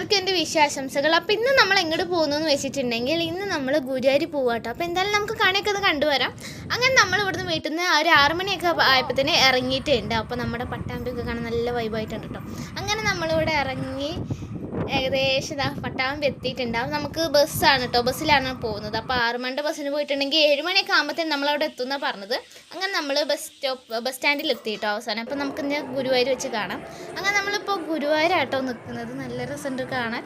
എല്ലാവർക്കും എന്റെ വിശാശംസകൾ അപ്പോൾ ഇന്ന് നമ്മൾ എങ്ങോട്ട് പോകുന്നു എന്ന് വെച്ചിട്ടുണ്ടെങ്കിൽ ഇന്ന് നമ്മൾ ഗുരുവായൂർ പോവാട്ടോ അപ്പോൾ എന്തായാലും നമുക്ക് കണിയൊക്കെ ഒന്ന് കണ്ടുവരാം. അങ്ങനെ നമ്മൾ ഇവിടുന്ന് വീട്ടിൽ നിന്ന് ഒരു ആറ് മണിയൊക്കെ ആയപ്പോഴത്തേന് ഇറങ്ങിയിട്ടുണ്ട്. അപ്പോൾ നമ്മുടെ പട്ടാമ്പിയൊക്കെ കാണാൻ നല്ല വൈബായിട്ടുണ്ട് കേട്ടോ അങ്ങനെ നമ്മളിവിടെ ഇറങ്ങി ഏകദേശം ഇതാ പട്ടാമ്പ് എത്തിയിട്ടുണ്ടാവും നമുക്ക് ബസ്സാണ് കേട്ടോ ബസ്സിലാണ് പോകുന്നത്. അപ്പോൾ ആറ് മണിയുടെ ബസ്സിന് പോയിട്ടുണ്ടെങ്കിൽ ഏഴ് മണിയൊക്കെ ആകുമ്പോഴത്തേന് നമ്മളവിടെ എത്തുമെന്നാണ് പറഞ്ഞത്. അങ്ങനെ നമ്മൾ ബസ് സ്റ്റോപ്പ് ബസ് സ്റ്റാൻഡിൽ എത്തി കേട്ടോ അവസാനം. അപ്പോൾ നമുക്ക് ഇന്ന് ഗുരുവായൂർ വെച്ച് കാണാം. അങ്ങനെ നമ്മളിപ്പോൾ ഗുരുവായൂരാട്ടോ നിൽക്കുന്നത് നല്ല രസമുണ്ട് കാണാൻ.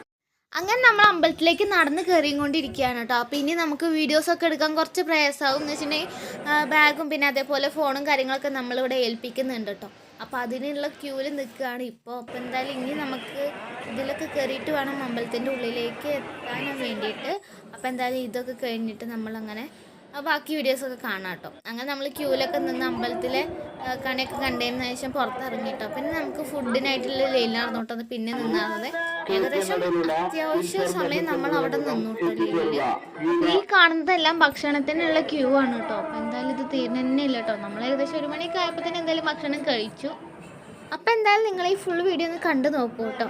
അങ്ങനെ നമ്മൾ അമ്പലത്തിലേക്ക് നടന്ന് കയറിക്കൊണ്ടിരിക്കുകയാണ് കേട്ടോ അപ്പോൾ ഇനി നമുക്ക് വീഡിയോസൊക്കെ എടുക്കാൻ കുറച്ച് പ്രയാസമാകും എന്ന് വെച്ചിട്ടുണ്ടെങ്കിൽ ബാഗും പിന്നെ അതേപോലെ ഫോണും കാര്യങ്ങളൊക്കെ നമ്മളിവിടെ ഏൽപ്പിക്കുന്നുണ്ട് കേട്ടോ അപ്പോൾ അതിനുള്ള ക്യൂവിൽ നിൽക്കുകയാണ്. ഇപ്പോൾ അപ്പോൾ എന്തായാലും ഇനി നമുക്ക് ഇതിലൊക്കെ കയറിയിട്ട് വേണം അമ്പലത്തിന്റെ ഉള്ളിലേക്ക് എത്താനും വേണ്ടിയിട്ട്. അപ്പോൾ എന്തായാലും ഇതൊക്കെ കഴിഞ്ഞിട്ട് നമ്മളങ്ങനെ ബാക്കി വീഡിയോസൊക്കെ കാണാം കേട്ടോ. അങ്ങനെ നമ്മൾ ക്യൂലൊക്കെ നിന്ന് അമ്പലത്തിലെ കണിയൊക്കെ കണ്ടതിന് ശേഷം പുറത്തിറങ്ങി കേട്ടോ. പിന്നെ നമുക്ക് ഫുഡിനായിട്ടുള്ള ലൈൻ നടന്നോട്ടത് പിന്നെ നിന്നാണത് ഏകദേശം അത്യാവശ്യ സമയം നമ്മൾ അവിടെ നിന്നു കേട്ടോ ഈ കാണുന്നതെല്ലാം ഭക്ഷണത്തിനുള്ള ക്യൂ ആണ് കേട്ടോ. അപ്പോൾ എന്തായാലും ഇത് തീരുന്നില്ല കേട്ടോ. നമ്മൾ ഏകദേശം ഒരു മണിയൊക്കെ ആയപ്പോൾ തന്നെ എന്തായാലും ഭക്ഷണം കഴിച്ചു. അപ്പോൾ എന്തായാലും നിങ്ങൾ ഈ ഫുൾ വീഡിയോ ഒന്ന് കണ്ടു നോക്കൂ കേട്ടോ.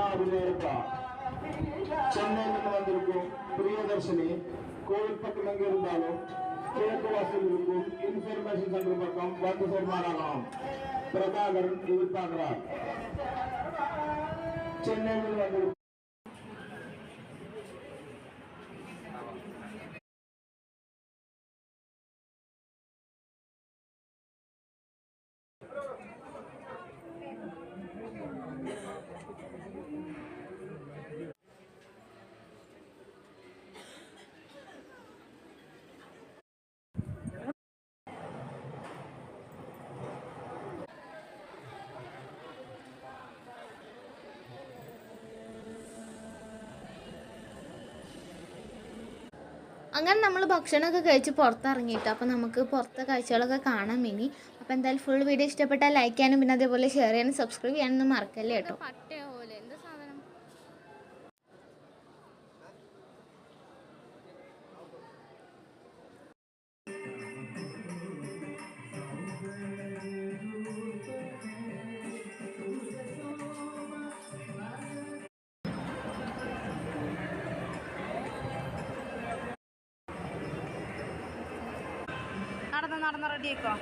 கிருஷ்ணாபிஜயப்ப சென்னையில் இருந்து வந்திருக்கும் பிரியதர்ஷினி கோவில் பக்கம் எங்க இருந்தாலும் கிழக்கு வாசல் இருக்கும். இன்ஃபர்மேஷன் சென்டர் பக்கம் வந்து சேர்மாறலாம் பிரபாகரன் எதிர்பார்க்கிறார். சென்னையில் வந்திருக்கும் അങ്ങനെ നമ്മൾ ഭക്ഷണമൊക്കെ കഴിച്ച് പുറത്തിറങ്ങിയിട്ട് അപ്പോൾ നമുക്ക് പുറത്തെ കാഴ്ചകളൊക്കെ കാണാം ഇനി. അപ്പോൾ എന്തായാലും ഫുൾ വീഡിയോ ഇഷ്ടപ്പെട്ടാൽ ലൈക്ക് ചെയ്യാനും പിന്നെ അതേപോലെ ഷെയർ ചെയ്യാനും സബ്സ്ക്രൈബ് ചെയ്യാനൊന്നും മറക്കല്ലേ കേട്ടോ. നടന്ന് റെഡിയാക്കോ?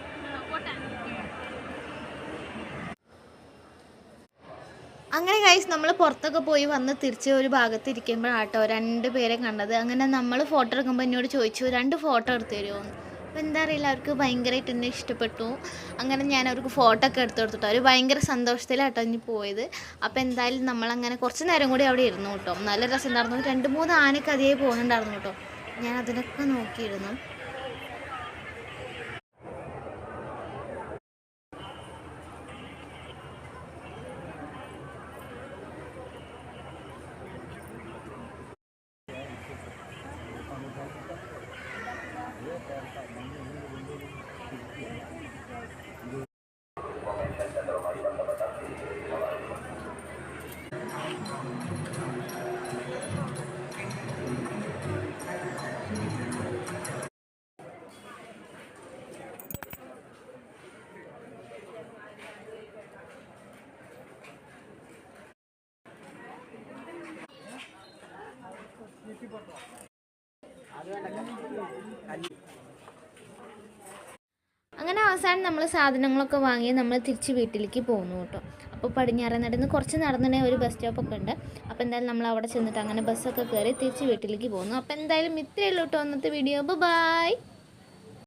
അങ്ങനെ ഗൈസ് നമ്മൾ പുറത്തൊക്കെ പോയി വന്ന് തിരിച്ച് ഒരു ഭാഗത്ത് ഇരിക്കുമ്പോഴാട്ടോ രണ്ട് പേരെ കണ്ടത്. അങ്ങനെ നമ്മൾ ഫോട്ടോ എടുക്കുമ്പോൾ എന്നോട് ചോദിച്ചു രണ്ട് ഫോട്ടോ എടുത്തു തരുമോ അപ്പോൾ എന്താ അറിയില്ല അവർക്ക് ഭയങ്കരമായിട്ട് എന്നെ ഇഷ്ടപ്പെട്ടു. അങ്ങനെ ഞാൻ അവർക്ക് ഫോട്ടോ ഒക്കെ എടുത്ത് കൊടുത്തിട്ടോ അവർ ഭയങ്കര സന്തോഷത്തിലാട്ടോ ഇനി പോയത്. അപ്പോൾ എന്തായാലും നമ്മളങ്ങനെ കുറച്ച് നേരം കൂടി അവിടെ ഇരുന്നു കേട്ടോ നല്ല രസം ഉണ്ടായിരുന്നു. രണ്ട് മൂന്ന് ആനക്കതിയായി അതേ പോകുന്നുണ്ടായിരുന്നു കേട്ടോ ഞാൻ അതിനൊക്കെ നോക്കിയിരുന്നു. അങ്ങനെ അവസാനം നമ്മൾ സാധനങ്ങളൊക്കെ വാങ്ങി നമ്മൾ തിരിച്ച് വീട്ടിലേക്ക് പോകുന്നു കേട്ടോ. അപ്പോൾ പടിഞ്ഞാറ നടന്ന് കുറച്ച് നടന്നിട്ടേ ഒരു ബസ് സ്റ്റോപ്പൊക്കെ ഉണ്ട്. അപ്പോൾ എന്തായാലും നമ്മൾ അവിടെ ചെന്നിട്ട് അങ്ങനെ ബസ്സൊക്കെ കയറി തിരിച്ച് വീട്ടിലേക്ക് പോകുന്നു അപ്പോൾ എന്തായാലും ഇത്രയേ ഉള്ളൂ കേട്ടോ അന്നത്തെ വീഡിയോ ബൈ